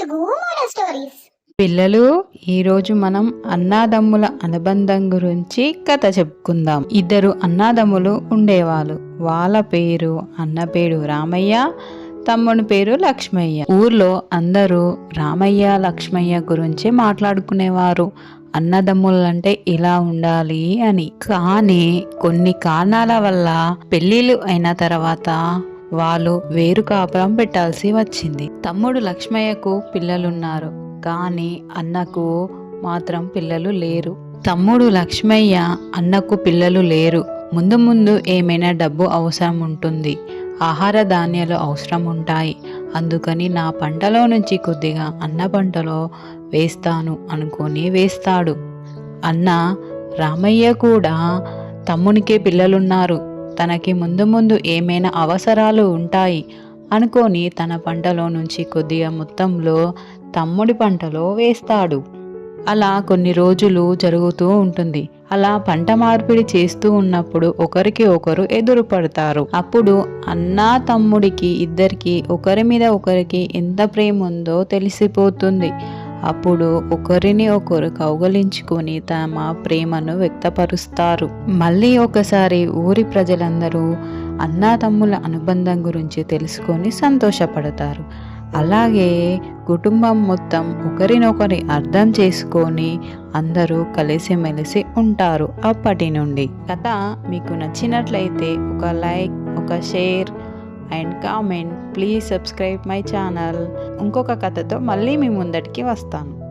Telugu model stories. పిల్లలు ఈరోజు మనం అన్నాదమ్ముల అనుబంధం గురించి కథ చెప్పుకుందాం. ఇద్దరు అన్నాదమ్ములు ఉండేవాళ్ళు. వాళ్ళ పేరు అన్న పేరు రామయ్య తమ్ముని పేరు లక్ష్మయ్య. ఊర్లో అందరూ రామయ్య లక్ష్మయ్య గురించి మాట్లాడుకునేవారు. అన్నదమ్ములంటే ఇలా ఉండాలి అని. కానీ కొన్ని కారణాల వల్ల పెళ్ళిళ్ళు అయిన తర్వాత వాళ్ళు వేరు కాపురం పెట్టాల్సి వచ్చింది. తమ్ముడు లక్ష్మయ్యకు పిల్లలున్నారు. కానీ అన్నకు మాత్రం పిల్లలు లేరు. తమ్ముడు లక్ష్మయ్య అన్నకు పిల్లలు లేరు. ముందు ముందు ఏమైనా డబ్బు అవసరం ఉంటుంది. ఆహార ధాన్యాలు అవసరం ఉంటాయి. అందుకని నా పంటలో నుంచి కొద్దిగా అన్న పంటలో వేస్తాను అనుకొని వేస్తాడు. అన్న రామయ్య కూడా తమ్మునికే పిల్లలున్నారు. తనకి ముందు ముందు ఏమైనా అవసరాలు ఉంటాయి అనుకొని తన పంటలో నుంచి కొద్దిగా మొత్తంలో తమ్ముడి పంటలో వేస్తాడు. అలా కొన్ని రోజులు జరుగుతూ ఉంటుంది. అలా పంట మార్పిడి చేస్తూ ఉన్నప్పుడు ఒకరికి ఒకరు ఎదురుపడతారు అప్పుడు అన్నా తమ్ముడికి ఇద్దరికి ఒకరి మీద ఒకరికి ఎంత ప్రేమ ఉందో తెలిసిపోతుంది. అప్పుడు ఒకరిని ఒకరు కౌగలించుకొని తమ ప్రేమను వ్యక్తపరుస్తారు. మళ్ళీ ఒకసారి ఊరి ప్రజలందరూ అన్నాతమ్ముల అనుబంధం గురించి తెలుసుకొని సంతోషపడతారు. అలాగే కుటుంబం మొత్తం ఒకరినొకరి అర్థం చేసుకొని అందరూ కలిసిమెలిసి ఉంటారు అప్పటి నుండి. కథ మీకు నచ్చినట్లయితే ఒక లైక్ ఒక share and comment. Please subscribe my channel. ఇంకొక కథతో మళ్ళీ మీ ముందటికి వస్తాను.